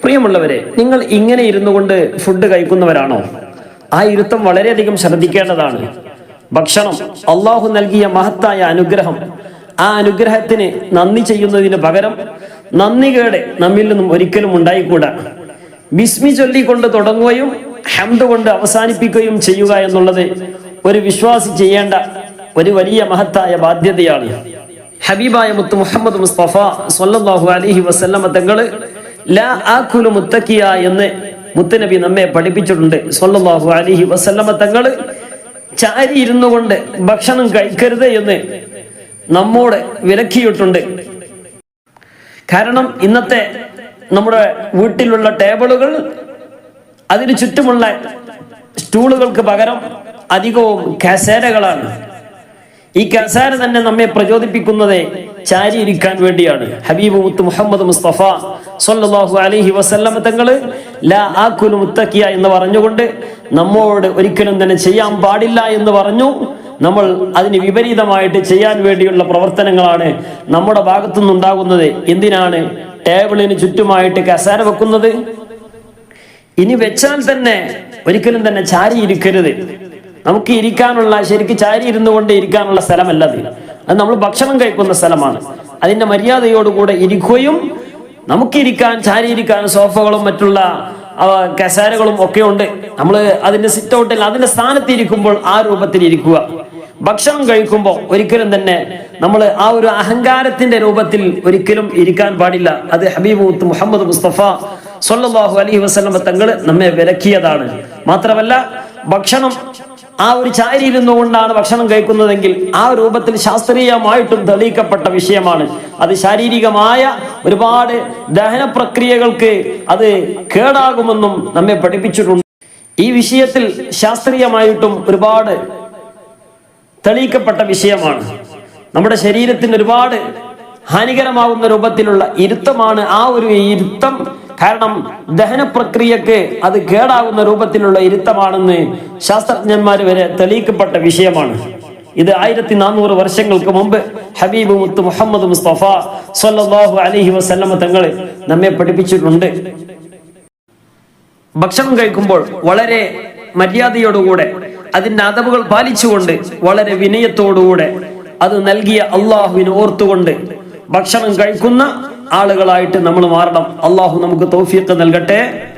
പ്രിയമുള്ളവരെ നിങ്ങൾ ഇങ്ങനെ ഇരുന്നു കൊണ്ട് ഫുഡ് കഴിക്കുന്നവരാണോ? ആ ഇരുത്തം വളരെയധികം ശ്രദ്ധിക്കേണ്ടതാണ്. ഭക്ഷണം അള്ളാഹു നൽകിയ മഹത്തായ അനുഗ്രഹം. ആ അനുഗ്രഹത്തിന് നന്ദി ചെയ്യുന്നതിന് പകരം നന്ദി കേടെ നമ്മിൽ നിന്നും ഒരിക്കലും ഉണ്ടായിക്കൂടാ. ബിസ്മി ചൊല്ലിക്കൊണ്ട് തുടങ്ങുകയും ഹംദ് കൊണ്ട് അവസാനിപ്പിക്കുകയും ചെയ്യുക എന്നുള്ളത് ഒരു വിശ്വാസി ചെയ്യേണ്ട ഒരു വലിയ മഹത്തായ ബാധ്യതയാണ്. ഹബീബായ മുത്ത് മുഹമ്മദ് മുസ്തഫ സ്വല്ലല്ലാഹു അലഹി വസല്ലമ തങ്ങൾ ലാ ആക്കുലു മുത്തക്കിയ എന്ന് മുത്തനബി നമ്മെ പഠിപ്പിച്ചിട്ടുണ്ട്. സൊല്ലാഹു അലൈഹി വസല്ലമ തങ്ങൾ ചാരി ഇരുന്നു കൊണ്ട് ഭക്ഷണം കഴിക്കരുത് എന്ന് നമ്മോട് വിലക്കിയിട്ടുണ്ട്. കാരണം ഇന്നത്തെ നമ്മുടെ വീട്ടിലുള്ള ടേബിളുകൾ അതിനു ചുറ്റുമുള്ള സ്റ്റൂളുകൾക്ക് പകരം അധികവും കസേരകളാണ്. ഈ കസാര തന്നെ നമ്മെ പ്രചോദിപ്പിക്കുന്നത് ചാരിയിരിക്കാൻ വേണ്ടിയാണ്. ഹബീബ് മുത്ത് മുഹമ്മദ് മുസ്തഫ സല്ലല്ലാഹു അലൈഹി വസല്ലമ തങ്ങൾ ലാ ആക്കുലു മുത്തക്കിയ എന്ന് പറഞ്ഞുകൊണ്ട് നമ്മോട് ഒരിക്കലും തന്നെ ചെയ്യാൻ പാടില്ല എന്ന് പറഞ്ഞു. നമ്മൾ അതിന് വിപരീതമായിട്ട് ചെയ്യാൻ വേണ്ടിയുള്ള പ്രവർത്തനങ്ങളാണ് നമ്മുടെ ഭാഗത്തു നിന്നുണ്ടാകുന്നത് എന്തിനാണ്? ടേബിളിന് ചുറ്റുമായിട്ട് കസാര വെക്കുന്നത്. ഇനി വെച്ചാൽ തന്നെ ഒരിക്കലും തന്നെ ചാരി ഇരിക്കരുത് നമുക്ക് ഇരിക്കാനുള്ള ശരിക്ക് ചാരി ഇരുന്നു കൊണ്ട് ഇരിക്കാനുള്ള സ്ഥലമല്ല അത് അത് നമ്മൾ ഭക്ഷണം കഴിക്കുന്ന സ്ഥലമാണ്. അതിന്റെ മര്യാദയോടുകൂടെ ഇരിക്കുകയും നമുക്കിരിക്കാൻ ചാരി ഇരിക്കാൻ സോഫകളും മറ്റുള്ള കസാരകളും ഒക്കെ ഉണ്ട്. നമ്മൾ അതിന്റെ സിറ്റ് ഔട്ടിൽ അതിന്റെ സ്ഥാനത്ത് ഇരിക്കുമ്പോൾ ആ രൂപത്തിൽ ഇരിക്കുക. ഭക്ഷണം കഴിക്കുമ്പോൾ ഒരിക്കലും തന്നെ നമ്മൾ ആ ഒരു അഹങ്കാരത്തിന്റെ രൂപത്തിൽ ഒരിക്കലും ഇരിക്കാൻ പാടില്ല. അത് ഹബീബ് മുഹമ്മദ് മുസ്തഫ സൊല്ലാഹു അലൈഹി വസ്ലമ തങ്ങൾ നമ്മെ വിലക്കിയതാണ്. മാത്രമല്ല ഭക്ഷണം ആ ഒരു ചാരി ഇരുന്നു കൊണ്ടാണ് ഭക്ഷണം കഴിക്കുന്നതെങ്കിൽ ആ രൂപത്തിൽ ശാസ്ത്രീയമായിട്ടും തെളിയിക്കപ്പെട്ട വിഷയമാണ്. അത് ശാരീരികമായ ഒരുപാട് ദഹന പ്രക്രിയകൾക്ക് അത് കേടാകുമെന്നും നമ്മെ പഠിപ്പിച്ചിട്ടുണ്ട്. ഈ വിഷയത്തിൽ ശാസ്ത്രീയമായിട്ടും ഒരുപാട് തെളിയിക്കപ്പെട്ട വിഷയമാണ്. നമ്മുടെ ശരീരത്തിന് ഒരുപാട് ഹാനികരമാകുന്ന രൂപത്തിലുള്ള ഇരുത്തമാണ് ആ ഒരു ഇരുത്തം കാരണം ദഹന പ്രക്രിയക്ക് അത് കേടാകുന്ന രൂപത്തിലുള്ള ഇരുത്തമാണെന്ന് ശാസ്ത്രജ്ഞന്മാർ വരെ തെളിയിക്കപ്പെട്ട വിഷയമാണ്. ഇത് ആയിരത്തി നാനൂറ് വർഷങ്ങൾക്ക് മുമ്പ് ഹബീബ് മുത്ത് മുഹമ്മദ് മുസ്തഫ സല്ലല്ലാഹു അലൈഹി വസല്ലമ തങ്ങൾ നമ്മെ പഠിപ്പിച്ചിട്ടുണ്ട്. ഭക്ഷണം കഴിക്കുമ്പോൾ വളരെ മര്യാദയോടുകൂടെ അതിന്റെ അതവുകൾ പാലിച്ചുകൊണ്ട് വളരെ വിനയത്തോടുകൂടെ അത് നൽകിയ അള്ളാഹുവിന് ഓർത്തുകൊണ്ട് ഭക്ഷണം കഴിക്കുന്ന ആളുകളായിട്ട് നമ്മൾ മാറണം. അള്ളാഹു നമുക്ക് തൗഫീഖ് നൽകട്ടെ.